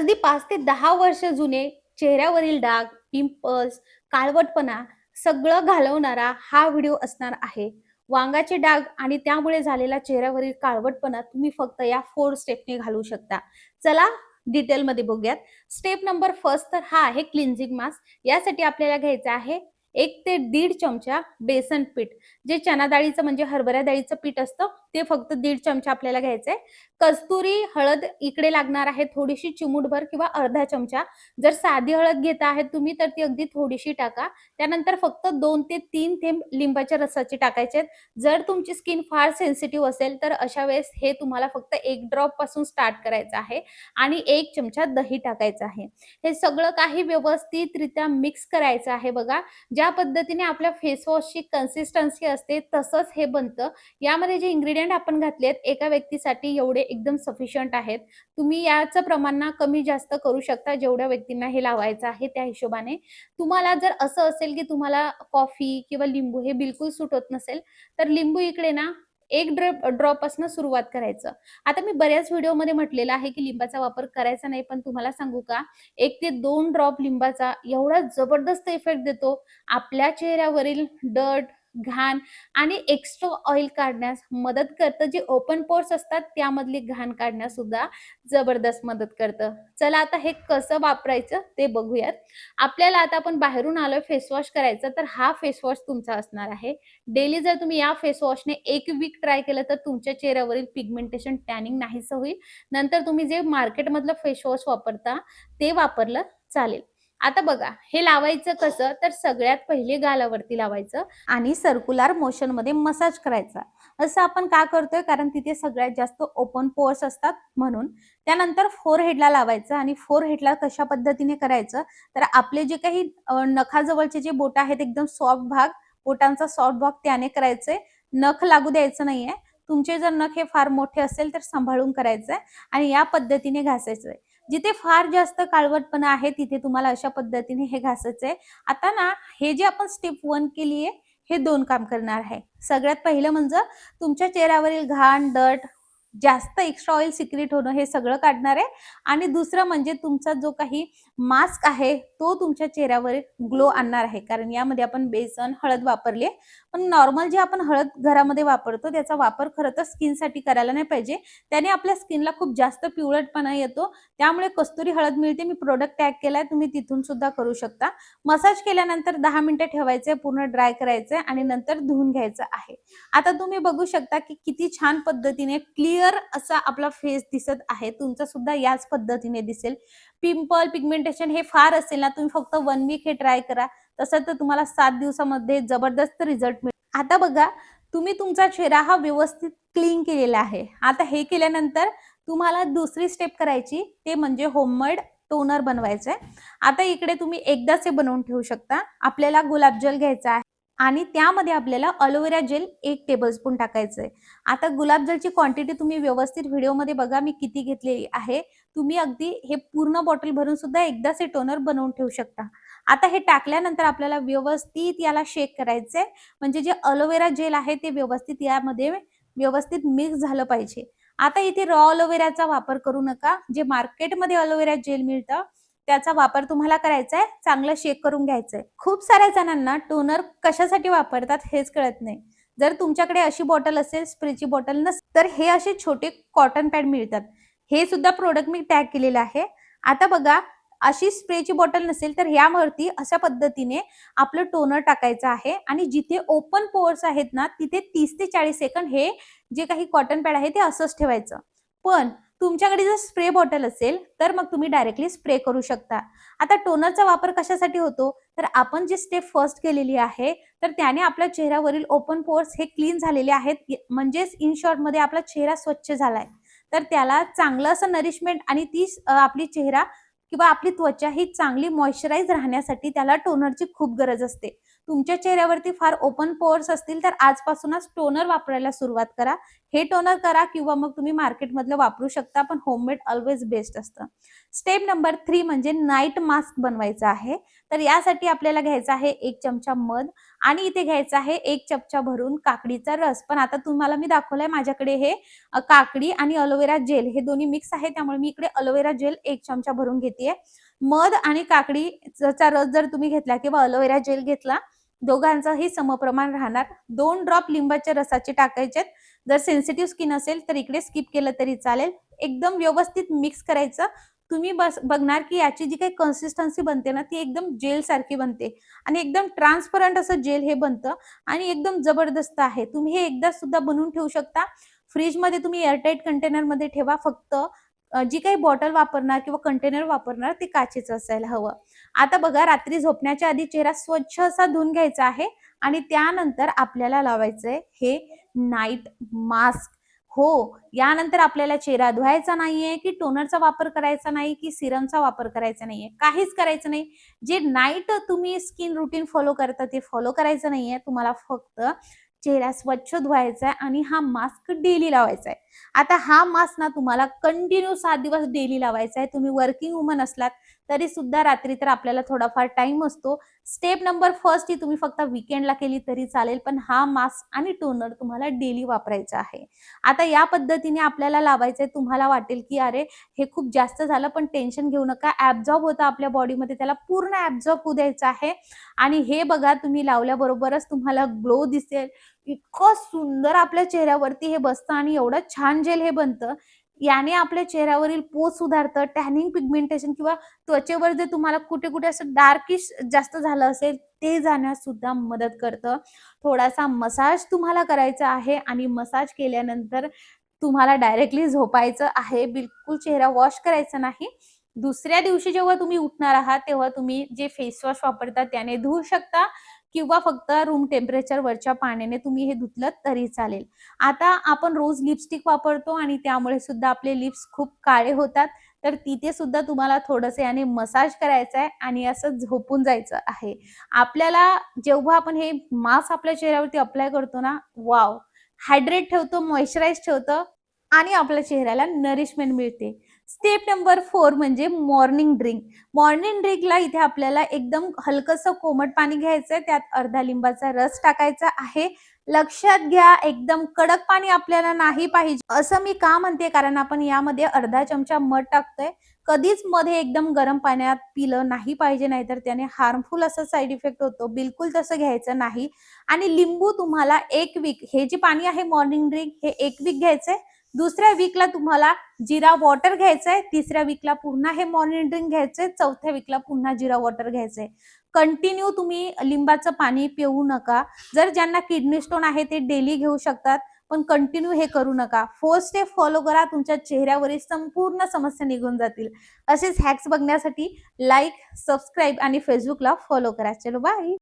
अगदी पाच ते दहा वर्ष जुने चेहऱ्यावरील डाग, पिंपल्स, काळवटपणा सगळं घालवणारा हा व्हिडिओ असणार आहे. वांगाचे डाग आणि त्यामुळे झालेला चेहऱ्यावरील काळवटपणा तुम्ही फक्त या फोर स्टेपने घालवू शकता. चला डिटेलमध्ये बघूयात. स्टेप नंबर फर्स्ट तर हा आहे क्लिन्झिंग मास्क. यासाठी आपल्याला घ्यायचं आहे एक ते दीड चमचा बेसन पीठ. जे चना डाळीचं म्हणजे हरभरा डाळीचं पीठ असतं ते फक्त दीड चमचा आपल्याला घ्यायचंय. कस्तुरी हळद इकडे लागणार आहे थोडीशी चिमूटभर किंवा अर्धा चमचा. जर साधी हळद घेता आहेत तुम्ही तर ती अगदी थोडीशी टाका. त्यानंतर फक्त दोन ते तीन थेंब लिंबाच्या रसाचे टाकायचे जर तुमची स्किन फार सेन्सिटिव्ह असेल तर अशा वेळेस हे तुम्हाला फक्त एक ड्रॉपपासून स्टार्ट करायचं आहे आणि एक चमचा दही टाकायचं आहे. हे सगळं काही व्यवस्थितरित्या मिक्स करायचं आहे बघा. ज्या पद्धतीने आपल्या फेसवॉशची कन्सिस्टन्सी असते तसंच हे बनतं. यामध्ये जे ग्रेडियंट आपण घातलेत एका व्यक्तीसाठी एवढे एकदम सफिशियंट आहेत. तुम्ही याचं प्रमाण ना कमी जास्त करू शकता जेवढ्या व्यक्तींना हे लावायचं आहे त्या हिशोबाने. तुम्हाला जर असं असेल की तुम्हाला कॉफी किंवा लिंबू हे बिलकुल सूट होत नसेल तर लिंबू इकडे ना एक ड्रॉप ड्रॉपपासून सुरुवात करायचं. आता मी बऱ्याच व्हिडिओमध्ये म्हटलेलं आहे की लिंबाचा वापर करायचा नाही पण तुम्हाला सांगू का एक ते दोन ड्रॉप लिंबाचा एवढा जबरदस्त इफेक्ट देतो. आपल्या चेहऱ्यावरील डट घाण आणि एक्स्ट्रा ऑइल काढण्यास मदत करतं. जे ओपन पोर्स असतात त्यामधली घाण काढण्यास सुद्धा जबरदस्त मदत करतं. चला आता हे कसं वापरायचं ते बघूयात. आपल्याला आता आपण बाहेरून आलोय फेस वॉश करायचं तर हा फेस वॉश तुमचा असणार आहे. डेली जर तुम्ही या फेस वॉशने 1 वीक ट्राय केलं तर तुमच्या चेहऱ्यावरील पिगमेंटेशन, टॅनिंग नाहीसं होईल. नंतर तुम्ही जे मार्केटमधलं फेस वॉश वापरता ते वापरलं चालेल. आता बघा हे लावायचं कसं तर सगळ्यात पहिले गालावरती लावायचं आणि सर्क्युलर मोशनमध्ये मसाज करायचा. असं आपण का करतोय कारण तिथे सगळ्यात जास्त ओपन पोर्स असतात म्हणून. त्यानंतर फोरहेडला लावायचं आणि फोर हेडला कशा पद्धतीने करायचं तर आपले जे काही नखाजवळचे जे बोट आहेत एकदम सॉफ्ट भाग, बोटांचा सॉफ्ट भाग त्याने करायचंय. नख लागू द्यायचं नाहीये. तुमचे जर नख हे फार मोठे असेल तर सांभाळून करायचंय आणि या पद्धतीने घासायचंय. जिथे फार जास्त काळवटपणा आहे तिथे तुम्हाला अशा पद्धतीने हे घासायचं आहे आता ना हे जे आपण स्टेप वन केली आहे हे दोन काम करणार आहे. सगळ्यात पहिलं म्हणजे तुमच्या चेहऱ्यावरील घाण, दट जास्त एक्स्ट्रा ऑइल सिक्रेट होणं हे सगळं काढणार आहे आणि दुसरं म्हणजे तुमचा जो काही मास्क आहे तो तुमच्या चेहऱ्यावर ग्लो आणणार आहे. कारण यामध्ये आपण बेसन, हळद वापरली आहे. पण नॉर्मल जे आपण हळद घरामध्ये वापरतो त्याचा वापर खरं तर स्किनसाठी करायला नाही पाहिजे. त्याने आपल्या स्किनला खूप जास्त पिवळटपणा येतो. त्यामुळे कस्तुरी हळद मिळते. मी प्रोडक्ट टॅग केलाय तुम्ही तिथून सुद्धा करू शकता. मसाज केल्यानंतर दहा मिनिटं ठेवायचंय, पूर्ण ड्राय करायचंय आणि नंतर धुवून घ्यायचं आहे. आता तुम्ही बघू शकता की किती छान पद्धतीने क्लिअर असा आपला फेस दिसत आहे. तुमचा सुद्धा याच पद्धतीने दिसेल. पिंपल, पिगमेंटेशन हे फार असेल ना तुम्ही फक्त वन वीक हे ट्राय करा. तसं तर तुम्हाला सात दिवसामध्ये जबरदस्त रिझल्ट मिळेल. आता बघा तुम्ही तुमचा चेहरा हा व्यवस्थित क्लीन केलेला आहे. आता हे केल्यानंतर तुम्हाला दुसरी स्टेप करायची ते म्हणजे होममेड टोनर बनवायचंय. आता इकडे तुम्ही एकदाच हे बनवून ठेवू शकता. आपल्याला गुलाबजल घ्यायचा आहे आणि त्यामध्ये आपल्याला अलोवेरा जेल 1 टेबलस्पून टाकायचंय. आता गुलाबजलची क्वांटिटी तुम्ही व्यवस्थित व्हिडिओमध्ये बघा मी किती घेतलेली आहे. तुम्ही अगदी हे पूर्ण बॉटल भरून सुद्धा एकदाच हे टोनर बनवून ठेवू शकता. आता हे टाकल्यानंतर आपल्याला व्यवस्थित याला शेक करायचंय. म्हणजे जे अलोवेरा जेल आहे ते व्यवस्थित यामध्ये व्यवस्थित मिक्स झालं पाहिजे. आता इथे रॉ अलोवेराचा वापर करू नका. जे मार्केटमध्ये अलोवेरा जेल मिळतं त्याचा वापर तुम्हाला करायचा आहे. चांगलं शेक करून घ्यायचंय. खूप साऱ्या जणांना टोनर कशासाठी वापरतात हेच कळत नाही. जर तुमच्याकडे अशी बॉटल असेल स्प्रेची बॉटल नसेल तर हे असे छोटे कॉटन पॅड मिळतात. हे सुद्धा प्रोडक्ट मी टॅग केलेलं आहे. आता बघा अशी स्प्रेची बॉटल नसेल तर यावरती अशा पद्धतीने आपलं टोनर टाकायचं आहे आणि जिथे ओपन पोअर्स आहेत ना तिथे तीस ते चाळीस सेकंड हे जे काही कॉटन पॅड आहे ते असंच ठेवायचं. पण तुमच्याकडे जर स्प्रे बॉटल असेल तर मग तुम्ही डायरेक्टली स्प्रे करू शकता. आता टोनरचा वापर कशासाठी होतो तर आपण जी स्टेप फर्स्ट केलेली आहे तर त्याने आपल्या चेहऱ्यावरील ओपन पोर्स हे क्लीन झालेले आहेत. म्हणजेच इन शॉर्टमध्ये आपला चेहरा स्वच्छ झालाय. तर त्याला चांगलं असं नरिशमेंट आणि ती आपली चेहरा किंवा आपली त्वचा ही चांगली मॉइश्चराईज राहण्यासाठी त्याला टोनरची खूप गरज असते. तुमच्या चेहऱ्यावरती फार ओपन पोअर्स असतील तर आजपासूनच टोनर वापरायला सुरुवात करा. हे टोनर करा किंवा मग तुम्ही मार्केटमधलं वापरू शकता पण होममेड ऑलवेज बेस्ट असतं. स्टेप नंबर थ्री म्हणजे नाईट मास्क बनवायचा आहे. तर यासाठी आपल्याला घ्यायचा आहे एक चमचा मध आणि इथे घ्यायचा आहे एक चमचा भरून काकडीचा रस. पण आता तुम्हाला मी दाखवलंय माझ्याकडे हे काकडी आणि अलोवेरा जेल हे दोन्ही मिक्स आहे त्यामुळे मी इकडे अलोवेरा जेल एक चमचा भरून घेतेय. मध आणि काकडीचा रस जर तुम्ही घेतला किंवा अलोवेरा जेल घेतला दोघांचंही समप्रमाण राहणार. दोन ड्रॉप लिंबाच्या रसाचे टाकायचे जर सेन्सिटिव्ह स्किन असेल तर इकडे स्किप केलं तरी चालेल. एकदम व्यवस्थित मिक्स करायचं. तुम्ही बस बघणार की याची जी काही कन्सिस्टन्सी बनते ना ती एकदम जेल सारखी बनते. आणि एकदम ट्रान्सपरंट असं जेल हे बनतं. आणि एकदम जबरदस्त आहे. तुम्ही हे एकदा सुद्धा बनवून ठेवू शकता. फ्रीजमध्ये तुम्ही एअरटाईट कंटेनरमध्ये ठेवा फक्त. जी काही बॉटल वापरणार किंवा कंटेनर वापरणार ते काचेचं असायला हवं. आता बघा रात्री झोपण्याच्या आधी चेहरा स्वच्छ असा धुवून घ्यायचा आहे आणि त्यानंतर आपल्याला लावायचंय हे नाईट मास्क हो यानंतर आपल्याला चेहरा धुवायचा नाहीये की टोनरचा वापर करायचा नाही की सिरमचा वापर करायचा नाहीये. काहीच करायचं नाही. जे नाईट तुम्ही स्किन रुटीन फॉलो करता ते फॉलो करायचं नाहीये. तुम्हाला फक्त चेहरा स्वच्छ धुवायचा आहे आणि हा मास्क डेली लावायचा आहे आता हा मास्क ना तुम्हाला कंटिन्यू सात दिवस डेली लावायचा आहे तुम्ही वर्किंग वुमन असलात तरी सुद्धा रात्री तर आपल्याला थोडाफार टाइम असतो. स्टेप नंबर फर्स्ट ही तुम्ही फक्त विकेंडला केली तरी चालेल पण हा मास्क आणि टोनर तुम्हाला डेली वापरायचा आहे. आता या पद्धतीने आपल्याला लावायचंय तुम्हाला वाटेल की अरे हे खूप जास्त झालं पण टेन्शन घेऊ नका. ऍब्झॉर्ब होतं आपल्या बॉडीमध्ये त्याला पूर्ण ऍब्झॉर्ब होऊ द्यायचं आहे. आणि हे बघा तुम्ही लावल्याबरोबरच तुम्हाला ग्लो दिसेल. इतकं सुंदर आपल्या चेहऱ्यावरती हे बसतं आणि एवढं छान जेल हे बनतं. याने आपल्या चेहऱ्यावरील पोत सुधारतं टॅनिंग पिगमेंटेशन किंवा त्वचेवर जे तुम्हाला कुठे कुठे असं डार्किश जास्त झालं असेल ते जाण्यास सुद्धा मदत करतं. थोडासा मसाज तुम्हाला करायचा आहे आणि मसाज केल्यानंतर तुम्हाला डायरेक्टली झोपायचं आहे. बिलकुल चेहरा वॉश करायचा नाही. दुसऱ्या दिवशी जेव्हा तुम्ही उठणार आहात तेव्हा तुम्ही जे फेस वॉश वापरता त्याने धुवू शकता. किंवा फक्त रूम टेम्परेचर वरच्या पाण्याने तुम्ही हे धुतलं तरी चालेल. आता आपण रोज लिपस्टिक वापरतो आणि त्यामुळे सुद्धा आपले लिप्स खूप काळे होतात. तर तिथे सुद्धा तुम्हाला थोडंसं याने मसाज करायचं आहे आणि असं झोपून जायचं आहे. आपल्याला जेव्हा आपण हे मास्क आपल्या चेहऱ्यावरती अप्लाय करतो ना वाव हायड्रेट ठेवतो मॉइश्चराईज ठेवतं आणि आपल्या चेहऱ्याला नरिशमेंट मिळते. स्टेप नंबर फोर म्हणजे मॉर्निंग ड्रिंक. मॉर्निंग ड्रिंकला इथे आपल्याला एकदम हलकंसं कोमट पाणी घ्यायचंय त्यात अर्धा लिंबाचा रस टाकायचा आहे. लक्षात घ्या एकदम कडक पाणी आपल्याला नाही पाहिजे. असं मी का म्हणते? कारण आपण यामध्ये अर्धा चमचा मध टाकतोय. कधीच मध्ये एकदम गरम पाण्यात पिलं नाही पाहिजे नाहीतर त्याने हार्मफुल असं साईड इफेक्ट होतो. बिलकुल तसं घ्यायचं नाही. आणि लिंबू तुम्हाला एक वीक हे जे पाणी आहे मॉर्निंग ड्रिंक हे एक वीक घ्यायचंय. दुसऱ्या वीकला तुम्हाला जिरा वॉटर घ्यायचंय तिसऱ्या वीकला पुन्हा हे मॉर्निंग ड्रिंक घ्यायचंय चौथ्या वीकला पुन्हा जिरा वॉटर घ्यायचंय. कंटिन्यू तुम्ही लिंबाचं पाणी पिऊ नका. जर ज्यांना किडनी स्टोन आहे ते डेली घेऊ शकतात पण कंटिन्यू हे करू नका. फोर स्टेप फॉलो करा तुमच्या चेहऱ्यावरील संपूर्ण समस्या निघून जातील. असेच हॅक्स बघण्यासाठी लाईक सबस्क्राईब आणि फेसबुकला फॉलो करा. चलो बाय